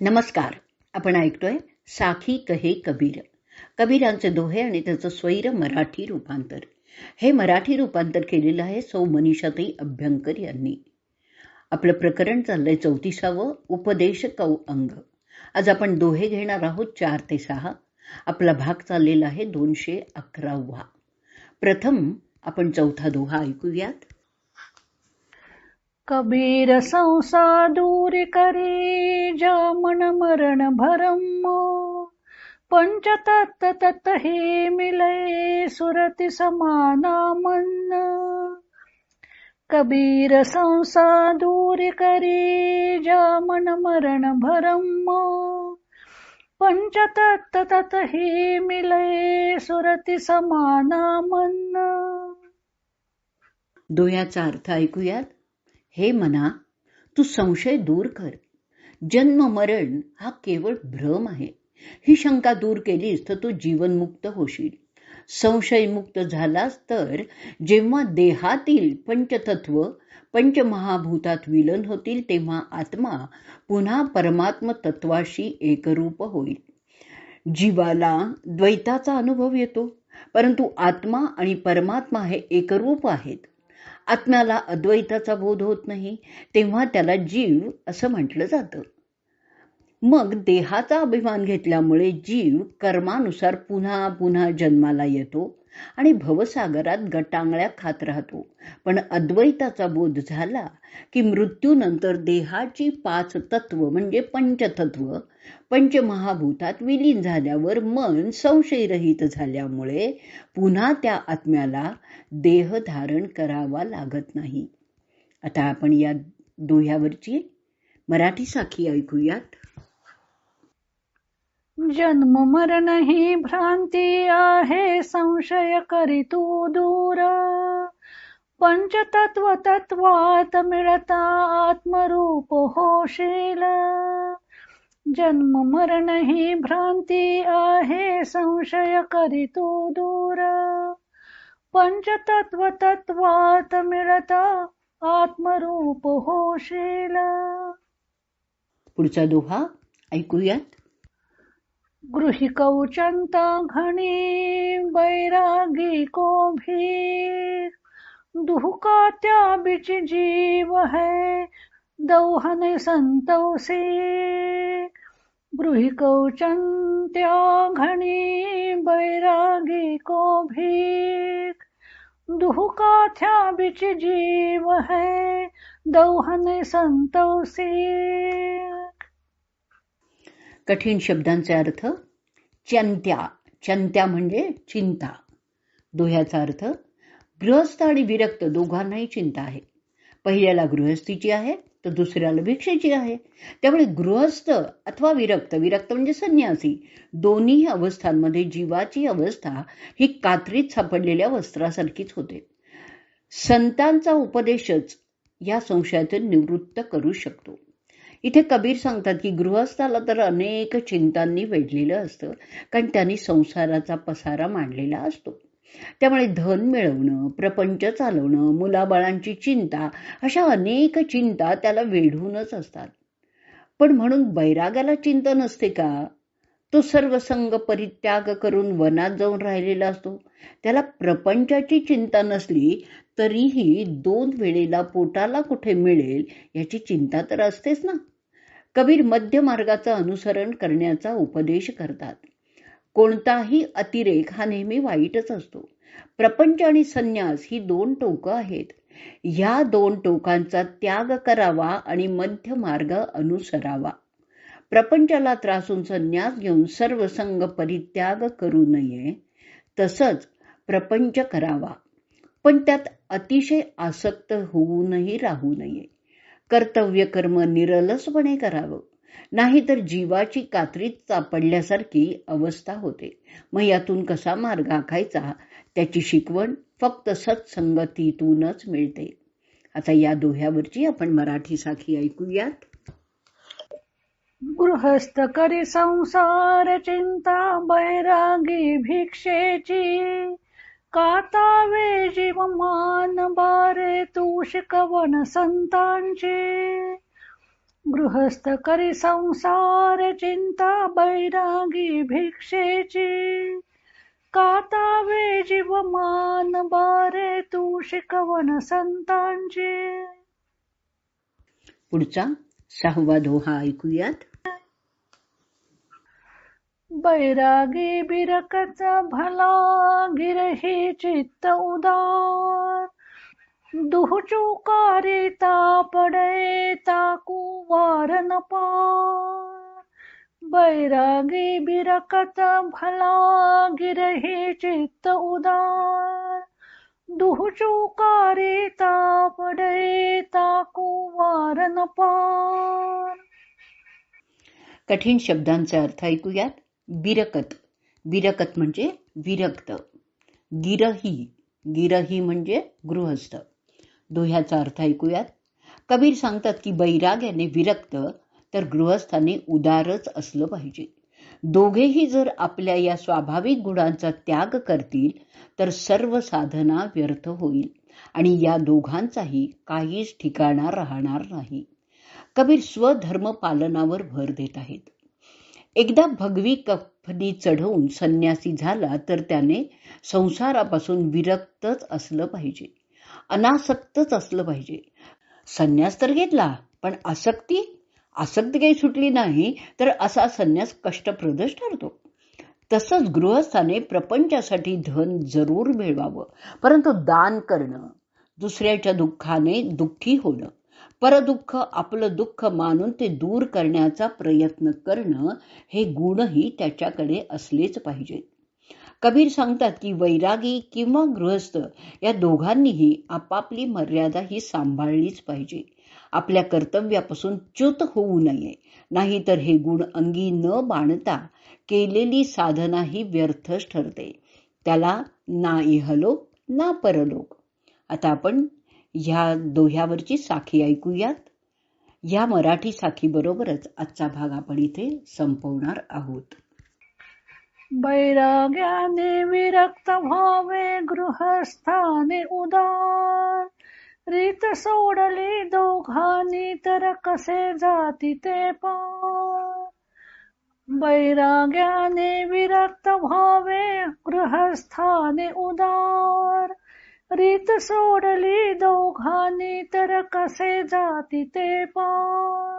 नमस्कार. आपण ऐकतोय साखी कहे कबीर. कबीरांचे दोहे आणि त्याचं स्वैर मराठी रूपांतर. हे मराठी रूपांतर केलेलं आहे सौ मनीषाताई अभ्यंकर यांनी. आपलं प्रकरण चाललंय चौतीसावं उपदेश कौ अंग. आज आपण दोहे घेणार आहोत चार ते सहा. आपला भाग चाललेला आहे दोनशे अकरावा. प्रथम आपण चौथा दोहा ऐकूयात. कबीर संसा दूर करी मन मरण भरम. पंचतत्त तत् हे मिलय सुरति समाना मन. कबीर संसा दूर करी मन मरण भरम. पंचतत्त तत् हे मिलय सुरति समाना मन. दुयाचा अर्थ ऐकूयात? हे मना तू संशय दूर कर. जन्म मरण हा केवळ भ्रम आहे. ही शंका दूर केलीस तर तू जीवनमुक्त होशील. संशयमुक्त झालास तर जेव्हा देहातील पंचतत्व पंचमहाभूतात विलन होतील तेव्हा आत्मा पुन्हा परमात्म तत्वाशी एकरूप होईल. जीवाला द्वैताचा अनुभव येतो परंतु आत्मा आणि परमात्मा हे एकरूप आहेत. आत्म्याला अद्वैताचा बोध होत नाही तेव्हा त्याला जीव असं म्हटलं जातं. मग देहाचा अभिमान घेतल्यामुळे जीव कर्मानुसार पुन्हा पुन्हा जन्माला येतो. आणि भवसागरात गटांगळ्या खात राहतो. पण अद्वैताचा बोध झाला की मृत्यूनंतर देहाची पाच तत्व म्हणजे पंचतत्व पंचमहाभूतात विलीन झाल्यावर मन संशयरहित झाल्यामुळे पुन्हा त्या आत्म्याला देह धारण करावा लागत नाही. आता आपण या दोह्यावरची मराठी साखी ऐकूयात. जन्म मरण ही भ्रांती आहे संशय करी तू दूर. पंचतत्व तत्वात मिळता आत्मरूप होशील. जन्म मरण ही भ्रांती आहे संशय करी तू दूर. पंचतत्व तत्वात मिळता आत्मरूप होशील. पुढचा दोहा ऐकूयात. गृहिकौ बैरागी वैरागिको भी दुहका त्या बिच जीव है दौहन संतोषी से गृह कौचंत्या घनी बैरागी को भी दुहका थ्या बिच जीव है दौहन संतोषी से कठीण शब्दांचे अर्थ चंत्या. चंत्या म्हणजे चिंता. दोह्याचा अर्थ गृहस्थ आणि विरक्त दोघांनाही चिंता आहे. पहिल्याला गृहस्थीची आहे तर दुसऱ्याला भिक्षेची आहे. त्यामुळे गृहस्थ अथवा विरक्त विरक्त म्हणजे संन्यासी. दोन्ही अवस्थांमध्ये जीवाची अवस्था ही कात्रीत सापडलेल्या वस्त्रासारखीच होते. संतांचा उपदेशच या संशयातून निवृत्त करू शकतो. इथे कबीर सांगतात की गृहस्थाला तर अनेक चिंतांनी वेढलेलं असतं कारण त्यांनी संसाराचा पसारा मांडलेला असतो. त्यामुळे धन मिळवणं प्रपंच चालवणं मुलाबाळांची चिंता अशा अनेक चिंता त्याला वेढूनच असतात. पण म्हणून बैरागाला चिंता नसते का? तो सर्व संग परित्याग करून वनात जाऊन राहिलेला असतो. त्याला प्रपंचाची चिंता नसली तरीही दोन वेळेला पोटाला कुठे मिळेल याची चिंता तर असतेच ना? कबीर मध्य मार्गाचं अनुसरण करण्याचा उपदेश करतात. कोणताही अतिरेक हा नेहमी वाईटच असतो. प्रपंच आणि संन्यास ही दोन टोकं आहेत. ह्या दोन टोकांचा त्याग करावा आणि मध्य मार्ग अनुसरावा. प्रपंचाला त्रासून संन्यास घेऊन सर्व संग परित्याग करू नये. तसंच प्रपंच करावा. पण त्यात अतिशय आसक्त होऊनही राहू नये. कर्तव्य कर्म निरलसपणे करावं. नाहीतर जीवाची कात्रीत सापडल्यासारखी अवस्था होते. मग यातून कसा मार्ग आखायचा? त्याची शिकवण फक्त सत्संगतीतूनच मिळते. आता या दोह्यावरची आपण मराठी साखी ऐकूयात. गृहस्थ करी संसार चिंता बैरागी भिक्षेची. कातावे जीव मान बारे तू शिकवण संतांची. गृहस्थ करी संसार चिंता बैरागी भिक्षेची. कातावे जीवमान बारे तू शिकवण संतांची. पुढचा? सहावा दोहा ऐकूयात. बैरागी बिरकचा भला गिरही चित्त उदार. दुहचुकारी तापडे ताकू वारन पार. बैरागी बिरकत भला गिरही चित्त उदार. दुहचुकारी तापडे ताकू वारन पार कठीण शब्दांचा अर्थ ऐकूयात. बिरकत. बिरकत म्हणजे विरक्त. गिरही. गिरही म्हणजे गृहस्थ. दोह्याचा अर्थ ऐकूयात. कबीर सांगतात की बैराग्याने विरक्त तर गृहस्थाने उदारच असलं पाहिजे. दोघेही जर आपल्या या स्वाभाविक गुणांचा त्याग करतील तर सर्व साधना व्यर्थ होईल आणि या दोघांचाही काहीच ठिकाणा राहणार नाही. कबीर स्वधर्म पालनावर भर देत आहेत. एकदा भगवी कफनी चढवून संन्यासी झाला तर त्याने संसारापासून विरक्तच असलं पाहिजे. अनासक्तच असलं पाहिजे. संन्यास तर घेतला पण आसक्ती आसक्ती काही सुटली नाही तर असा संन्यास कष्टप्रदच ठरतो. तसंच गृहस्थाने प्रपंचासाठी धन जरूर मिळवावं. परंतु दान करणं दुसऱ्याच्या दुःखाने दुःखी होणं परदुःख आपलं दुःख मानून ते दूर करण्याचा प्रयत्न करणं हे गुणही त्याच्याकडे असलेच पाहिजे कबीर सांगतात की वैरागी किंवा गृहस्थ या दोघांनीही आपापली मर्यादा ही सांभाळलीच पाहिजे. आपल्या कर्तव्यापासून च्युत होऊ नये. नाहीतर हे गुण अंगी न बाणता केलेली साधना ही व्यर्थच ठरते. त्याला ना इहलोक ना परलोक. आता आपण ह्या दोह्यावरची साखी ऐकूयात. या मराठी साखी बरोबरच आजचा भाग आपण इथे संपवणार आहोत. बैराग्याने विरक्त व्हावे गृहस्थाने उदार. रीत सोडली दोघांनी तर कसे जाती ते पार बैराग्याने विरक्त व्हावे गृहस्थाने उदार. रीत सोडली दोघांनी तर कसे जाती ते पार